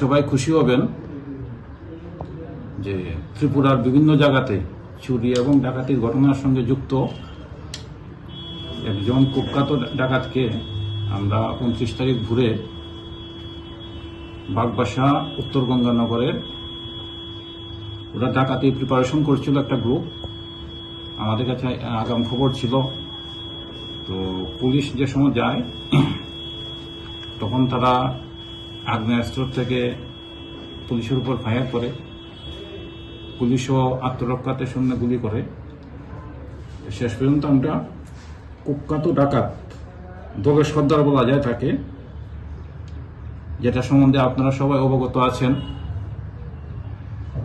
সবাই খুশি হবেন যে ত্রিপুরার বিভিন্ন জায়গাতে চুরি এবং ডাকাতির ঘটনার সঙ্গে যুক্ত একজন কুখ্যাত ডাকাতকে আমরা উনত্রিশ তারিখ ঘুরে বাগবাসা, উত্তর গঙ্গানগরের ওরা ডাকাতি প্রিপারেশন করছিল একটা গ্রুপ আমাদের কাছে আগাম খবর ছিল। তো পুলিশ যে সময় যায়, তখন তারা আগ্নেয়াস্ত্র থেকে পুলিশের উপর ফায়ার করে। পুলিশও আত্মরক্ষাতে শূন্য গুলি করে। শেষ পর্যন্ত আমরা কুখ্যাত ডাকাত দোবেশ সর্দার বলা যায় তাকে, যেটা সম্বন্ধে আপনারা সবাই অবগত আছেন।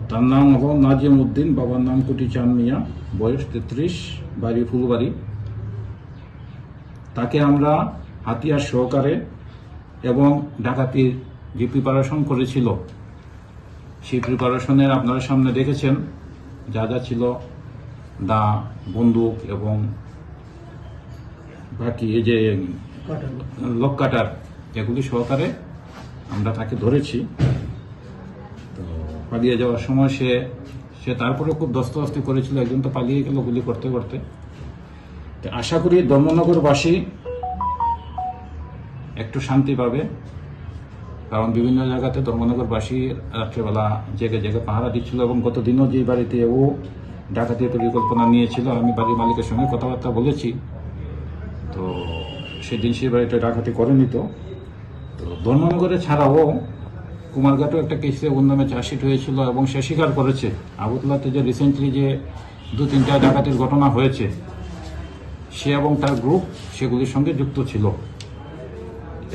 তার নাম হল নাজিম উদ্দিন বাবার নাম কুটি চান মিয়া, বয়স তেত্রিশ, বাড়ি ফুলবাড়ি। তাকে আমরা হাতিয়ার সহকারে এবং ডাকাতির যে প্রিপারেশন করেছিল, সেই প্রিপারেশনের আপনারা সামনে দেখেছেন, যা যা ছিল, দা, বন্দুক এবং বাকি এই যে লক কাটার এগুলি সহকারে আমরা তাকে ধরেছি। তো পালিয়ে যাওয়ার সময় সে সে তারপরে খুব দস্তদস্তি করেছিল, একজন তো পালিয়ে গেল গুলি করতে করতে। আশা করি ধর্মনগরবাসী একটু শান্তি পাবে। কারণ বিভিন্ন জায়গাতে ধর্মনগরবাসী রাত্রেবেলা জেগে জেগে পাহারা দিচ্ছিল এবং গত দিনও যে বাড়িতে ও ডাকাতির পরিকল্পনা নিয়েছিল, আমি বাড়ির মালিকের সঙ্গে কথাবার্তা বলেছি। তো সেদিন সেই বাড়িটা ডাকাতি করেনি তো। তো ধর্মনগরে ছাড়াও কুমারঘাটও একটা কেসে ওর নামে চার্জশিট হয়েছিল এবং সে স্বীকার করেছে। আগরতলাতে যে রিসেন্টলি যে দু তিনটা ডাকাতির ঘটনা হয়েছে, সে এবং তার গ্রুপ সেগুলির সঙ্গে যুক্ত ছিল।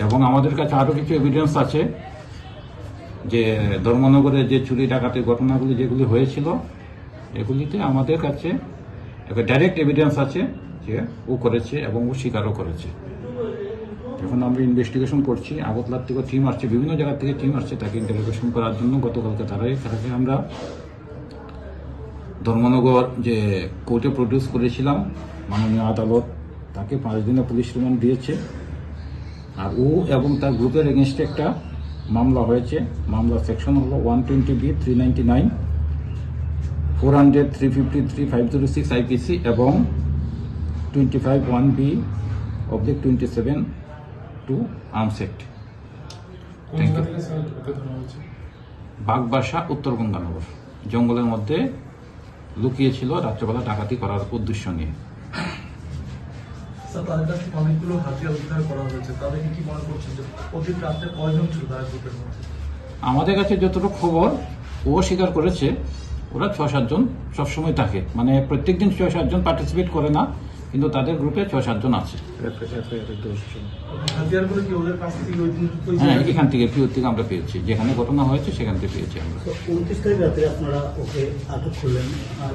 এবং আমাদের কাছে আরও কিছু এভিডেন্স আছে যে ধর্মনগরে যে চুরি ডাকাতির ঘটনাগুলি যেগুলি হয়েছিল, এগুলিতে আমাদের কাছে একটা ডাইরেক্ট এভিডেন্স আছে যে ও করেছে এবং ও স্বীকারও করেছে। এখন আমরা ইনভেস্টিগেশন করছি, আগরতলার থেকে টিম আসছে, বিভিন্ন জায়গা থেকে টিম আসছে তাকে ইন্টারোগেশন করার জন্য। গতকালকে তারাই তাকে আমরা ধর্মনগর যে কোর্টে প্রডিউস করেছিলাম, মাননীয় আদালত তাকে পাঁচ দিনে পুলিশ রিমান্ড দিয়েছে। আর ও এবং তার গ্রুপের এগেনস্টে একটা মামলা হয়েছে। মামলা সেকশন হলো one twenty B three ninety nine four hundred three fifty three five zero six IPC এবং twenty five one B oblique twenty seven two arms act কোন Thank জায়গা you. থেকে স্যার ওকে ধরা হয়েছে? বাগবাসা উত্তর গঙ্গানগর। জঙ্গলের মধ্যে লুকিয়েছিল রাত্রেবেলা ডাকাতি করার উদ্দেশ্য নিয়ে। স্যার তাদের কাছ থেকে অনেকগুলো হাতিয়ার উদ্ধার করা হয়েছে। তাদেরকে কি মনে করছেন যে অতীত রাত্রে কয়জন ছিল তার গ্রুপের মধ্যে? আমাদের কাছে যতটুকু খবর ও স্বীকার করেছে ওরা ছ সাতজন সবসময় থাকে। মানে প্রত্যেক দিন ছয় সাতজন পার্টিসিপেট করে না কিন্তু তাদের গ্রুপে ছয় সাতজন আছে। হ্যাঁ এখান থেকে পিওর থেকে আমরা পেয়েছি। যেখানে ঘটনা হয়েছে সেখান থেকে পেয়েছি আমরা। উনত্রিশ তারিখ রাতে আপনারা ওকে আটক করলেন। আর